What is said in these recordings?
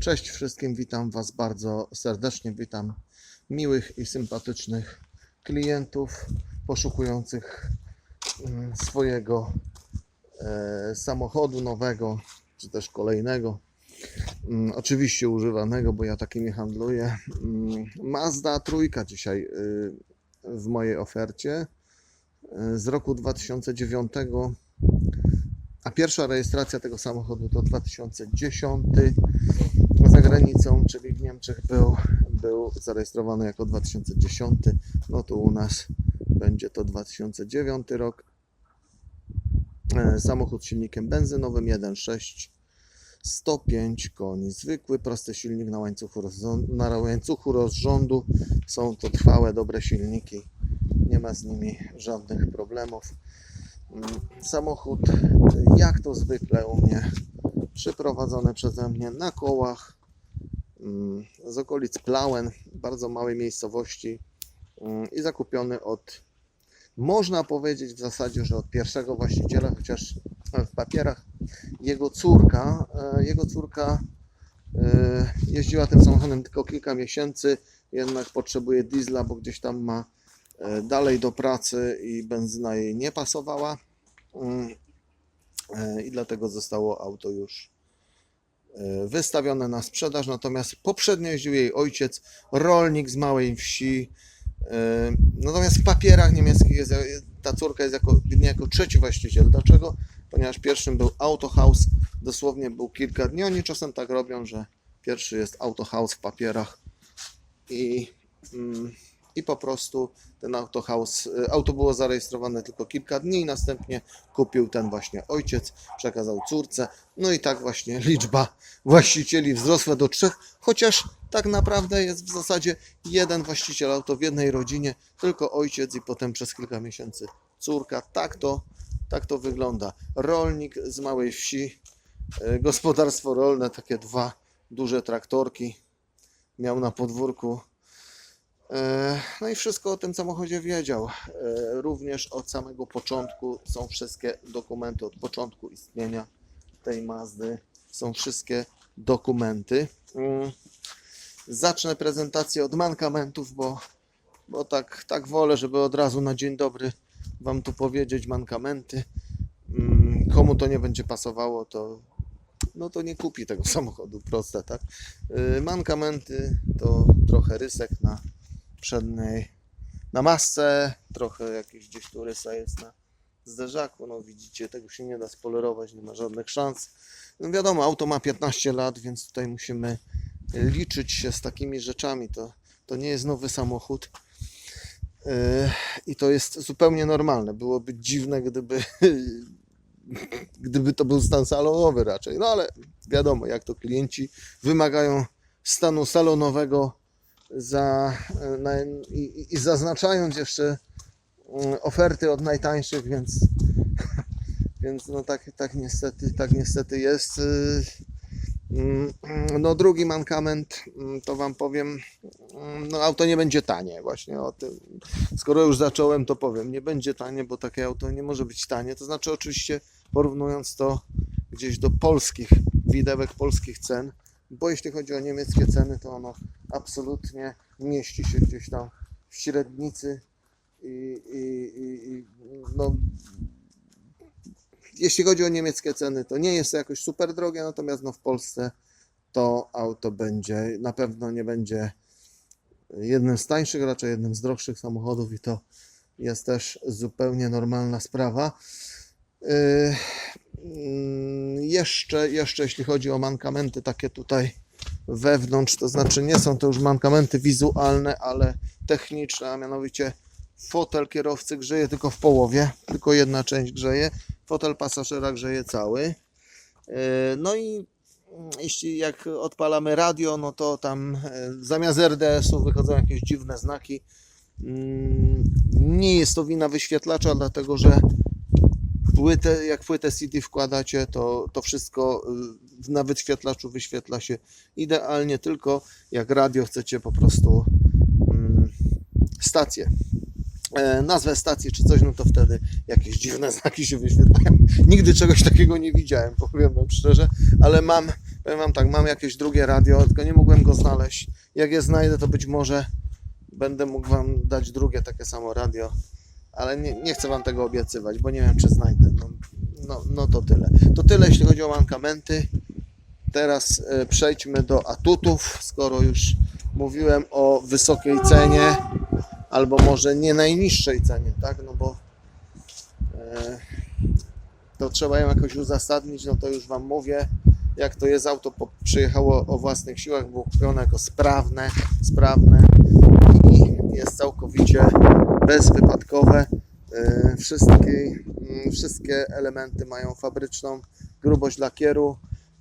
Cześć wszystkim, witam Was bardzo serdecznie. Witam miłych i sympatycznych klientów poszukujących mm, swojego e, samochodu nowego, czy też kolejnego. Mm, Oczywiście używanego, bo ja takimi handluję. Mm, Mazda trójka dzisiaj y, w mojej ofercie y, z roku 2009 a pierwsza rejestracja tego samochodu to 2010 za granicą, czyli w Niemczech był, był zarejestrowany jako 2010. No to u nas będzie to 2009 rok. E, Samochód z silnikiem benzynowym 1.6 105 koni. Zwykły, prosty silnik na łańcuchu, na łańcuchu rozrządu. Są to trwałe, dobre silniki. Nie ma z nimi żadnych problemów. Mm, Samochód, jak to zwykle u mnie, przyprowadzony przeze mnie na kołach mm, z okolic Plauen, bardzo małej miejscowości mm, i zakupiony od, można powiedzieć w zasadzie, że od pierwszego właściciela, chociaż w papierach jego córka, e, jego córka e, jeździła tym samochodem tylko kilka miesięcy, jednak potrzebuje diesla, bo gdzieś tam ma e, dalej do pracy i benzyna jej nie pasowała. E, I dlatego zostało auto już e, wystawione na sprzedaż. Natomiast poprzednio jeździł jej ojciec, rolnik z małej wsi. E, Natomiast w papierach niemieckich jest, ta córka jest jako, jako trzeci właściciel. Dlaczego? Ponieważ pierwszym był Autohaus, dosłownie był kilka dni. Oni czasem tak robią, że pierwszy jest Autohaus w papierach i, mm, i po prostu ten Autohaus, y, auto było zarejestrowane tylko kilka dni i następnie kupił ten właśnie ojciec, przekazał córce. No i tak właśnie liczba właścicieli wzrosła do trzech, chociaż tak naprawdę jest w zasadzie jeden właściciel auto w jednej rodzinie, tylko ojciec i potem przez kilka miesięcy córka. Tak to, tak to wygląda. Rolnik z małej wsi, y, gospodarstwo rolne, takie dwa duże traktorki miał na podwórku. E, No i wszystko o tym samochodzie wiedział. E, Również od samego początku są wszystkie dokumenty, od początku istnienia tej Mazdy są wszystkie dokumenty. Mm. Zacznę prezentację od mankamentów, bo, bo tak, tak wolę, żeby od razu na dzień dobry Wam tu powiedzieć mankamenty. Mm, Komu to nie będzie pasowało, to no to nie kupi tego samochodu, proste, tak? Yy, Mankamenty to trochę rysek na przedniej, na masce, trochę jakiś gdzieś tu rysa jest na zderzaku, no widzicie, tego się nie da spolerować, nie ma żadnych szans. No wiadomo, auto ma 15 lat, więc tutaj musimy liczyć się z takimi rzeczami, to, to nie jest nowy samochód. Yy, I to jest zupełnie normalne. Byłoby dziwne, gdyby gdyby to był stan salonowy raczej. No ale wiadomo, jak to klienci wymagają stanu salonowego za, na, i, i zaznaczając jeszcze mm, oferty od najtańszych, więc, więc no tak, tak niestety, tak niestety jest. Y, mm, No drugi mankament, mm, to wam powiem, no auto nie będzie tanie właśnie o tym. Skoro już zacząłem, to powiem, nie będzie tanie, bo takie auto nie może być tanie. To znaczy oczywiście porównując to gdzieś do polskich widełek, polskich cen, bo jeśli chodzi o niemieckie ceny, to ono absolutnie mieści się gdzieś tam w średnicy i, i, i, no, jeśli chodzi o niemieckie ceny, to nie jest to jakoś super drogie, natomiast no w Polsce to auto będzie, na pewno nie będzie jednym z tańszych, raczej jednym z droższych samochodów i to jest też zupełnie normalna sprawa. Yy, mm, jeszcze, jeszcze jeśli chodzi o mankamenty takie tutaj wewnątrz, to znaczy nie są to już mankamenty wizualne, ale techniczne, a mianowicie fotel kierowcy grzeje tylko w połowie, tylko jedna część grzeje, fotel pasażera grzeje cały. Yy, No i jeśli jak odpalamy radio, no to tam e, zamiast RDS-u wychodzą jakieś dziwne znaki. Mm, Nie jest to wina wyświetlacza, dlatego że płytę, jak płytę CD wkładacie, to, to wszystko y, na wyświetlaczu wyświetla się idealnie, tylko jak radio chcecie po prostu mm, stację, e, nazwę stacji czy coś, no to wtedy jakieś dziwne znaki się wyświetlają. Nigdy czegoś takiego nie widziałem, powiem wam szczerze, ale mam Powiem wam tak, mam jakieś drugie radio, tylko nie mogłem go znaleźć. Jak je znajdę, to być może będę mógł wam dać drugie takie samo radio, ale nie, nie chcę wam tego obiecywać, bo nie wiem, czy znajdę. No, no, no to tyle. To tyle, jeśli chodzi o mankamenty. Teraz e, przejdźmy do atutów, skoro już mówiłem o wysokiej cenie, albo może nie najniższej cenie, tak? No bo e, to trzeba ją jakoś uzasadnić, no to już Wam mówię, jak to jest, auto przyjechało o własnych siłach, było kupione jako sprawne, sprawne i jest całkowicie bezwypadkowe. E, Wszystkie, mm, wszystkie elementy mają fabryczną grubość lakieru.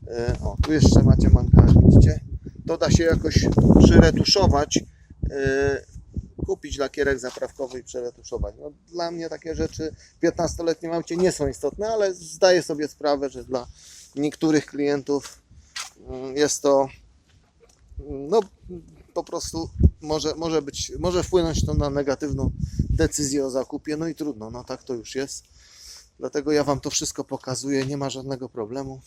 E, O, tu jeszcze macie mankament, widzicie? To da się jakoś przyretuszować, e, kupić lakierek zaprawkowy i przeretuszować. No, dla mnie takie rzeczy w 15-letnim aucie nie są istotne, ale zdaję sobie sprawę, że dla niektórych klientów mm, jest to mm, no po prostu może, może być, może wpłynąć to na negatywną decyzję o zakupie, no i trudno, no tak to już jest. Dlatego ja Wam to wszystko pokazuję, nie ma żadnego problemu.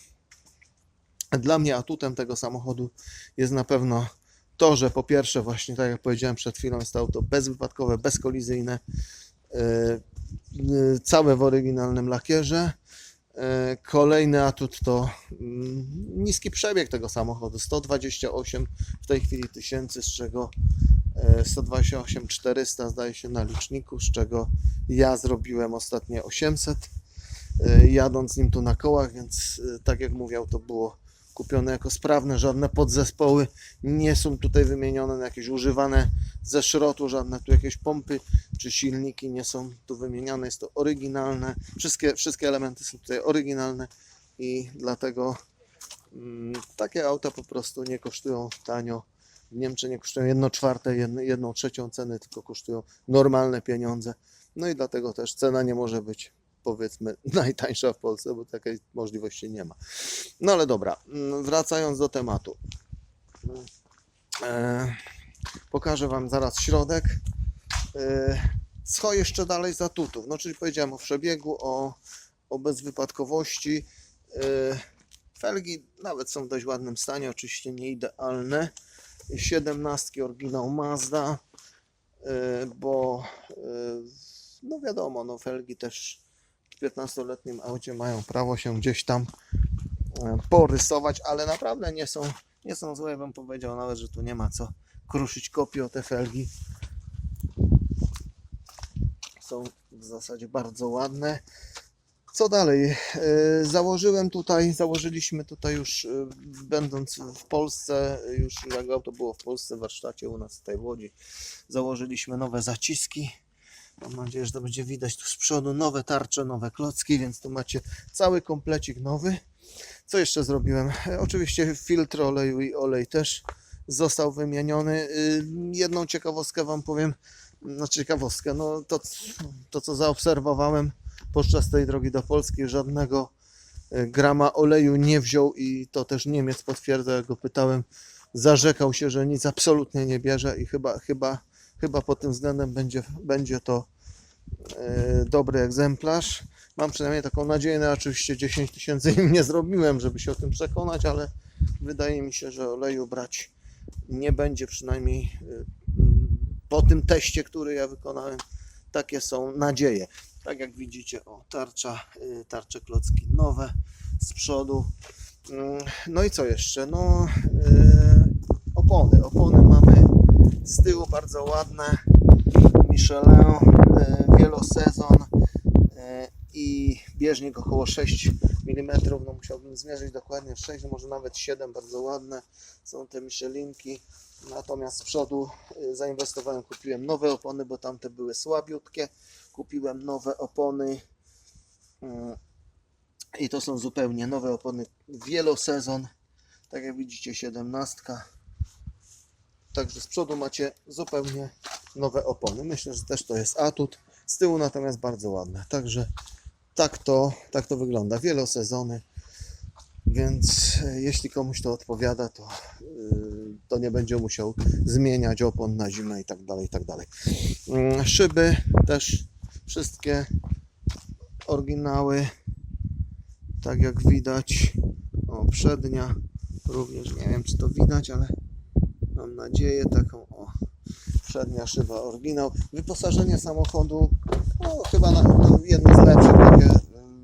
Dla mnie atutem tego samochodu jest na pewno to, że po pierwsze, właśnie tak jak powiedziałem przed chwilą, jest to auto bezwypadkowe, bezkolizyjne, yy, yy, całe w oryginalnym lakierze. Yy, Kolejny atut to mm, niski przebieg tego samochodu, 128 w tej chwili tysięcy, z czego e, 128 400 zdaje się na liczniku, z czego ja zrobiłem ostatnie 800 e, jadąc nim tu na kołach, więc tak jak mówił, to było kupione jako sprawne, żadne podzespoły nie są tutaj wymienione, jakieś używane ze szrotu, żadne tu jakieś pompy czy silniki nie są tu wymieniane, jest to oryginalne, wszystkie, wszystkie elementy są tutaj oryginalne i dlatego mm, takie auta po prostu nie kosztują tanio. W Niemczech nie kosztują 1 czwarte, 1 trzecią ceny, tylko kosztują normalne pieniądze. No i dlatego też cena nie może być powiedzmy najtańsza w Polsce, bo takiej możliwości nie ma. No ale dobra, mm, wracając do tematu. E, pokażę Wam zaraz środek. E, co jeszcze dalej z atutów? No czyli powiedziałem o przebiegu, o, o bezwypadkowości. E, felgi nawet są w dość ładnym stanie, oczywiście nie idealne. 17 oryginał Mazda, bo no wiadomo, no felgi też 15-letnim aucie mają prawo się gdzieś tam e, porysować, ale naprawdę nie są, nie są złe. Bym powiedział nawet, że tu nie ma co kruszyć kopii o te felgi. Są w zasadzie bardzo ładne. Co dalej? E, Założyłem tutaj, założyliśmy tutaj już, e, będąc w Polsce, już jak auto było w Polsce, w warsztacie u nas tutaj w Łodzi, założyliśmy nowe zaciski. Mam nadzieję, że to będzie widać tu z przodu. Nowe tarcze, nowe klocki, więc tu macie cały komplecik nowy. Co jeszcze zrobiłem? E, Oczywiście filtr oleju i olej też został wymieniony. Y, Jedną ciekawostkę Wam powiem, no ciekawostkę, no to, to co zaobserwowałem podczas tej drogi do Polski, żadnego y, grama oleju nie wziął i to też Niemiec potwierdza, jak go pytałem, zarzekał się, że nic absolutnie nie bierze i chyba, chyba, chyba pod tym względem będzie, będzie to dobry egzemplarz. Mam przynajmniej taką nadzieję, no oczywiście 10 tysięcy im nie zrobiłem, żeby się o tym przekonać, ale wydaje mi się, że oleju brać nie będzie przynajmniej mm, po tym teście, który ja wykonałem. Takie są nadzieje. Tak jak widzicie, o tarcza, y, tarcze klocki nowe z przodu. Mm, No i co jeszcze? No opony. Opony mamy z tyłu bardzo ładne. Michelin, y, wielosezon y, i bieżnik około 6 mm. No musiałbym zmierzyć dokładnie 6, może nawet 7, bardzo ładne są te Michelinki. Natomiast z przodu y, zainwestowałem, kupiłem nowe opony, bo tamte były słabiutkie. Kupiłem nowe opony i to są zupełnie nowe opony wielosezon. Tak jak widzicie 17. Także z przodu macie zupełnie nowe opony. Myślę, że też to jest atut. Z tyłu natomiast bardzo ładne. Także tak to, tak to wygląda. Wielosezony. Więc e, jeśli komuś to odpowiada, to, yy, to nie będzie musiał zmieniać opon na zimę i tak dalej, i tak dalej. Mm, Szyby też wszystkie oryginały. Tak jak widać, o, przednia Również nie wiem, czy to widać, ale mam nadzieję taką. O, przednia szyba oryginał. Wyposażenie samochodu, no, chyba na, no, jedno z lepszych, jakie,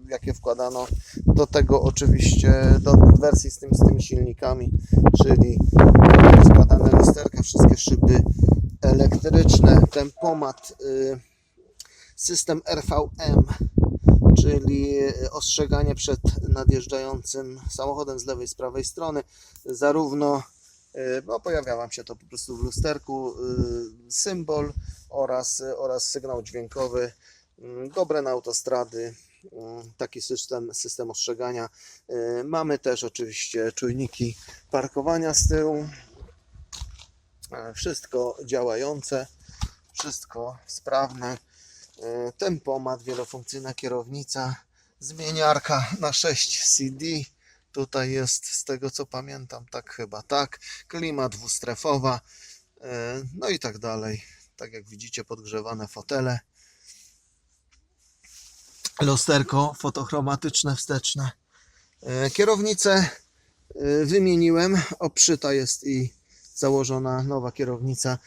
jakie wkładano. Do tego oczywiście do wersji z, tym, z tymi silnikami, czyli składane lusterka, wszystkie szyby elektryczne, tempomat, y, system RVM, czyli ostrzeganie przed nadjeżdżającym samochodem z lewej, z prawej strony, zarówno y, no, pojawia Wam się to po prostu w lusterku, y, symbol oraz, oraz sygnał dźwiękowy, y, dobre na autostrady, taki system, system ostrzegania. Mamy też oczywiście czujniki parkowania z tyłu, wszystko działające, wszystko sprawne. Tempomat, wielofunkcyjna kierownica, zmieniarka na 6 CD. Tutaj jest, z tego co pamiętam, tak chyba tak. Klima dwustrefowa, e, no i tak dalej. Tak jak widzicie, podgrzewane fotele. Lusterko fotochromatyczne wsteczne. E, Kierownicę e, wymieniłem. Obszyta jest i założona nowa kierownica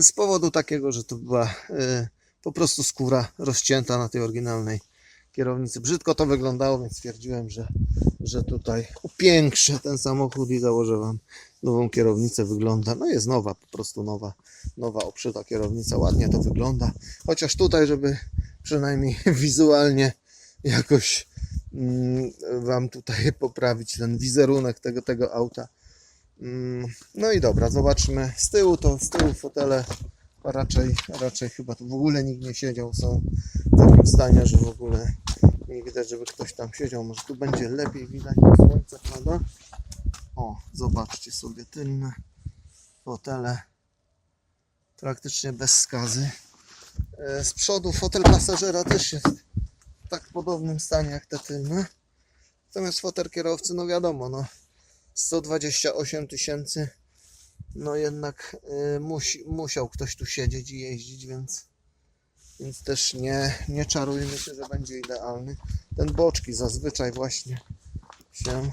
z powodu takiego, że to była po prostu skóra rozcięta na tej oryginalnej kierownicy. Brzydko to wyglądało, więc stwierdziłem, że, że tutaj upiększę ten samochód i założę Wam nową kierownicę. Wygląda, no jest nowa, po prostu nowa, nowa obszyta kierownica. Ładnie to wygląda. Chociaż tutaj, żeby przynajmniej wizualnie jakoś mm, Wam tutaj poprawić ten wizerunek tego, tego auta. Mm, No i dobra, zobaczmy. Z tyłu to z tyłu fotele raczej, raczej chyba tu w ogóle nikt nie siedział. Są w takim stanie, że w ogóle nie widać, żeby ktoś tam siedział. Może tu będzie lepiej widać słońce, prawda? O, zobaczcie sobie tylne fotele. Praktycznie bez skazy. E, Z przodu fotel pasażera też jest w tak podobnym stanie jak te tylne. Natomiast fotel kierowcy, no wiadomo, no 128 tysięcy. No jednak y, musi, musiał ktoś tu siedzieć i jeździć, więc, więc też nie, nie czarujmy się, że będzie idealny. Ten boczki zazwyczaj właśnie się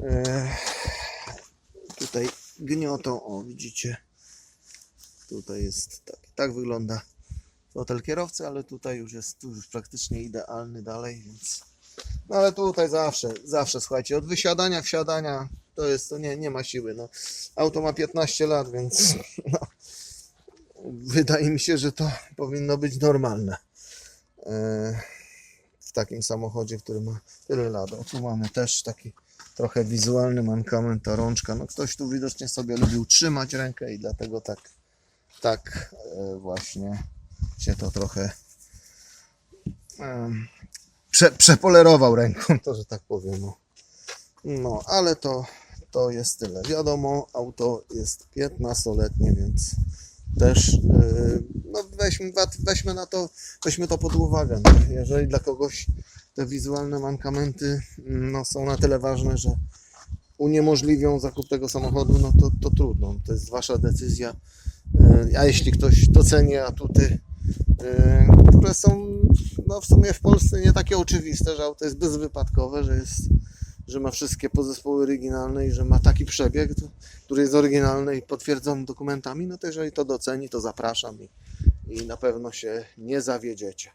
y, tutaj gniotą. O, widzicie, tutaj jest tak, tak wygląda fotel kierowcy, ale tutaj już jest tu już praktycznie idealny dalej, więc no ale tutaj zawsze, zawsze słuchajcie, od wysiadania, wsiadania to jest, to nie, nie ma siły. No. Auto ma 15 lat, więc no, wydaje mi się, że to powinno być normalne. E, w takim samochodzie, który ma tyle lat. O, tu mamy też taki trochę wizualny mankament, ta rączka. No ktoś tu widocznie sobie lubił trzymać rękę i dlatego tak, tak e, właśnie się to trochę prze, przepolerował ręką, to że tak powiem. No, no ale to, to jest tyle. Wiadomo, auto jest 15-letnie, więc też yy, no weźmy, weźmy na to, weźmy to pod uwagę. No. Jeżeli dla kogoś te wizualne mankamenty mm, no, są na tyle ważne, że uniemożliwią zakup tego samochodu, no to, to trudno. To jest wasza decyzja. Yy, A jeśli ktoś doceni atuty, yy, które są no w sumie w Polsce nie takie oczywiste, że auto jest bezwypadkowe, że jest, że ma wszystkie podzespoły oryginalne i że ma taki przebieg, który jest oryginalny i potwierdzony dokumentami, no to jeżeli to doceni, to zapraszam i, i na pewno się nie zawiedziecie.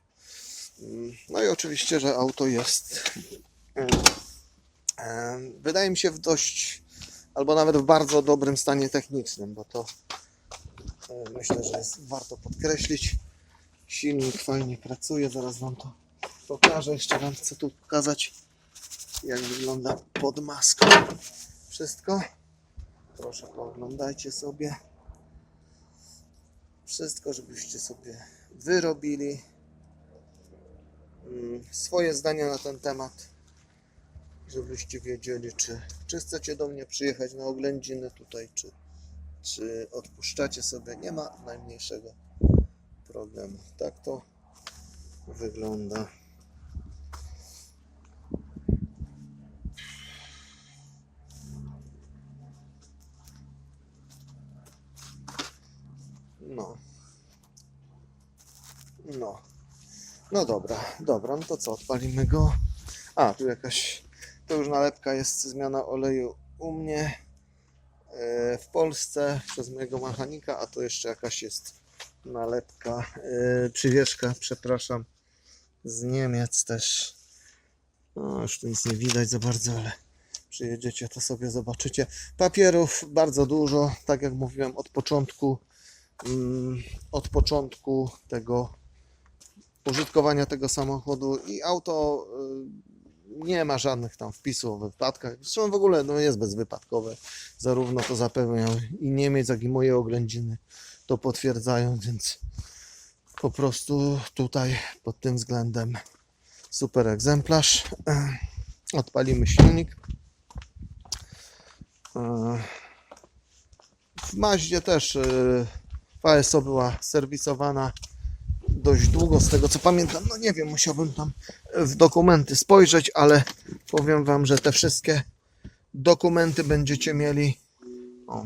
Mm, No i oczywiście, że auto jest wydaje mi się w dość albo nawet w bardzo dobrym stanie technicznym, bo to e, myślę, że jest warto podkreślić. Silnik fajnie pracuje, zaraz Wam to pokażę. Jeszcze Wam chcę tu pokazać, jak wygląda pod maską wszystko. Proszę, pooglądajcie sobie. Wszystko, żebyście sobie wyrobili mm, swoje zdania na ten temat. Żebyście wiedzieli, czy, czy chcecie do mnie przyjechać na oględziny tutaj, czy, czy odpuszczacie sobie. Nie ma najmniejszego problemu. Tak to wygląda. No. No. Dobra, dobra, no to co, odpalimy go. A, tu jakaś To już nalepka jest zmiana oleju u mnie e, w Polsce przez mojego mechanika, a to jeszcze jakaś jest nalepka, e, przywieszka, przepraszam, z Niemiec też. No, już tu nic nie widać za bardzo, ale przyjedziecie, to sobie zobaczycie. Papierów bardzo dużo, tak jak mówiłem od początku, mm, od początku tego użytkowania tego samochodu i auto y, nie ma żadnych tam wpisów o wypadkach. Zresztą w ogóle no, jest bezwypadkowe. Zarówno to zapewniał i Niemiec, jak i moje oględziny to potwierdzają, więc po prostu tutaj pod tym względem super egzemplarz. Odpalimy silnik. E, W Maździe też y, PSO była serwisowana dość długo, z tego co pamiętam. No nie wiem, musiałbym tam w dokumenty spojrzeć, ale powiem Wam, że te wszystkie dokumenty będziecie mieli. O,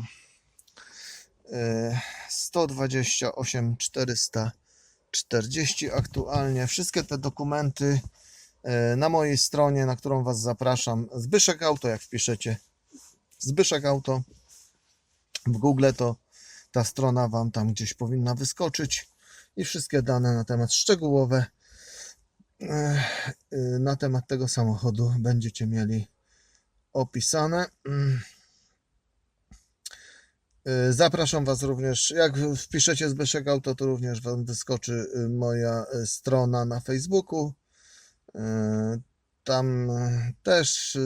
e, 128 440 aktualnie. Wszystkie te dokumenty e, na mojej stronie, na którą Was zapraszam. Zbyszek Auto, jak wpiszecie Zbyszek Auto w Google, to ta strona Wam tam gdzieś powinna wyskoczyć i wszystkie dane na temat szczegółowe e, y, na temat tego samochodu będziecie mieli opisane. Mm. Y, Zapraszam Was również, jak wpiszecie Zbyszek Auto, to również Wam wyskoczy y, moja y, strona na Facebooku. Y, Tam też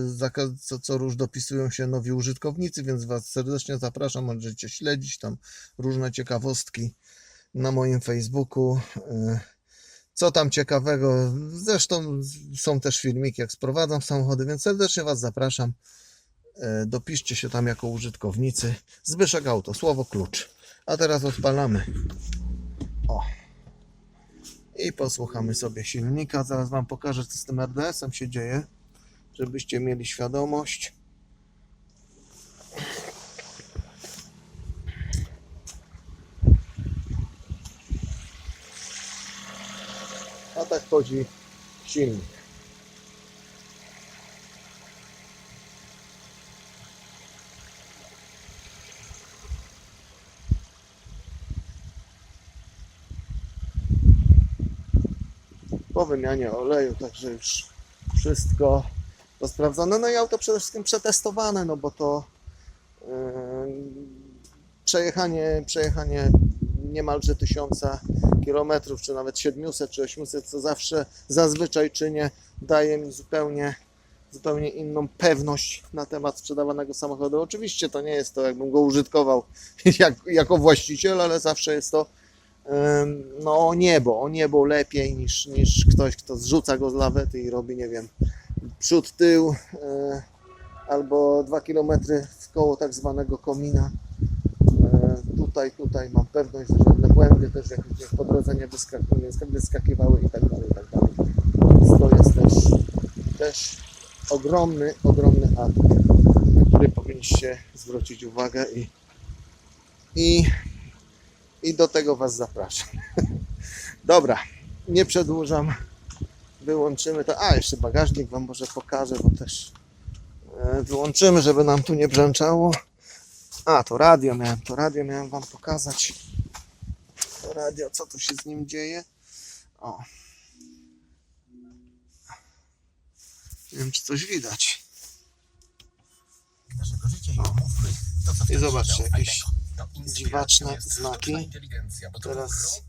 co, co róż dopisują się nowi użytkownicy, więc Was serdecznie zapraszam, możecie śledzić tam różne ciekawostki na moim Facebooku. y, Co tam ciekawego? Zresztą są też filmiki, jak sprowadzam samochody, więc serdecznie Was zapraszam. E, Dopiszcie się tam jako użytkownicy. Zbyszek Auto, słowo klucz. A teraz odpalamy. O. I posłuchamy sobie silnika. Zaraz Wam pokażę, co z tym RDS-em się dzieje, żebyście mieli świadomość. Tak chodzi silnik. po wymianie oleju, także już wszystko to sprawdzone. No i auto przede wszystkim przetestowane, no bo to yy, przejechanie, przejechanie niemalże tysiąca kilometrów, czy nawet 700 czy 800, co zawsze zazwyczaj czynię, daje mi zupełnie, zupełnie inną pewność na temat sprzedawanego samochodu. Oczywiście to nie jest to, jakbym go użytkował jak, jako właściciel, ale zawsze jest to no o niebo, o niebo lepiej niż, niż ktoś, kto zrzuca go z lawety i robi, nie wiem, przód, tył yy, albo dwa kilometry w koło tak zwanego komina. Tutaj, tutaj mam pewność, że żadne błędy też jakieś jak po drodze nie wyskakiwały i tak dalej, i tak dalej. Więc to jest też, też ogromny, ogromny atut, na który powinniście zwrócić uwagę i, i i do tego Was zapraszam. Dobra, nie przedłużam. Wyłączymy to. A, jeszcze bagażnik Wam może pokażę, bo też e, wyłączymy, żeby nam tu nie brzęczało. A, to radio miałem, to radio miałem Wam pokazać. To radio, co tu się z nim dzieje. O. Nie wiem, czy coś widać. naszego życia i to, co I zobaczcie, jakieś dziwaczne znaki. Teraz-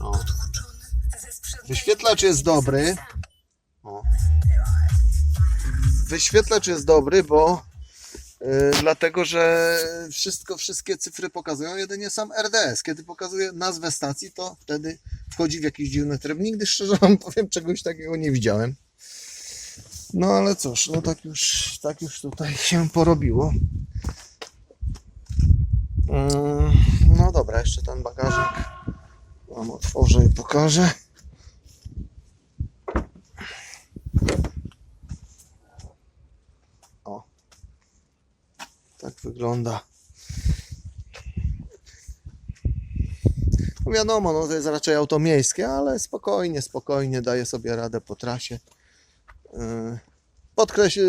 O. Wyświetlacz jest dobry. O. Wyświetlacz jest dobry, bo dlatego, że wszystko, wszystkie cyfry pokazują jedynie sam RDS. Kiedy pokazuje nazwę stacji, to wtedy wchodzi w jakiś dziwny tryb. Nigdy szczerze wam powiem, czegoś takiego nie widziałem. No ale cóż, no tak już, tak już tutaj się porobiło. Mm, No dobra, jeszcze ten bagażnik wam otworzę i pokażę. Tak wygląda. No wiadomo, no to jest raczej auto miejskie, ale spokojnie, spokojnie daje sobie radę po trasie. Yy, Podkreś... yy,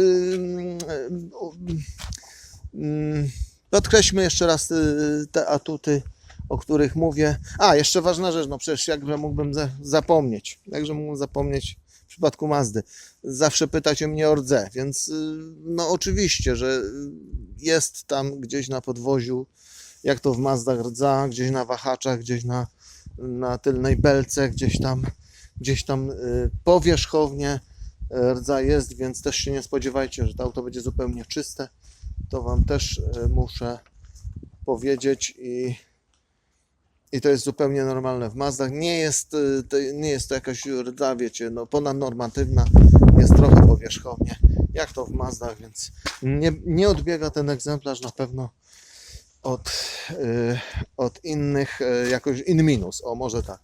yy, Podkreślmy jeszcze raz te atuty, o których mówię. A, jeszcze ważna rzecz, no przecież jakże mógłbym za- zapomnieć. Jakże mógłbym zapomnieć przypadku Mazdy. Zawsze pytacie mnie o rdze, więc yy, no oczywiście, że jest tam gdzieś na podwoziu, jak to w Mazdach rdza, gdzieś na wahaczach, gdzieś na, na tylnej belce, gdzieś tam, gdzieś tam yy, powierzchownie yy, rdza jest, więc też się nie spodziewajcie, że to auto będzie zupełnie czyste. To Wam też muszę powiedzieć i, i to jest zupełnie normalne w Mazdach. Nie jest, to, nie jest to jakaś rdza, wiecie, no ponadnormatywna, jest trochę powierzchownie, jak to w Mazdach, więc nie, nie odbiega ten egzemplarz na pewno od, y, od innych, y, jakoś in minus, o może tak.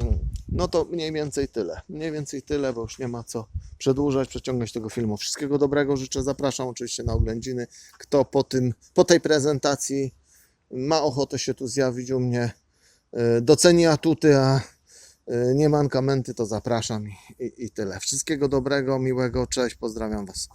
Mm, No to mniej więcej tyle. Mniej więcej tyle, bo już nie ma co przedłużać, przeciągać tego filmu. Wszystkiego dobrego życzę. Zapraszam oczywiście na oględziny. Kto po, tym, po tej prezentacji ma ochotę się tu zjawić u mnie, y, doceni atuty, a y, nie mankamenty, to zapraszam i, i, i tyle. Wszystkiego dobrego, miłego, cześć, pozdrawiam Was.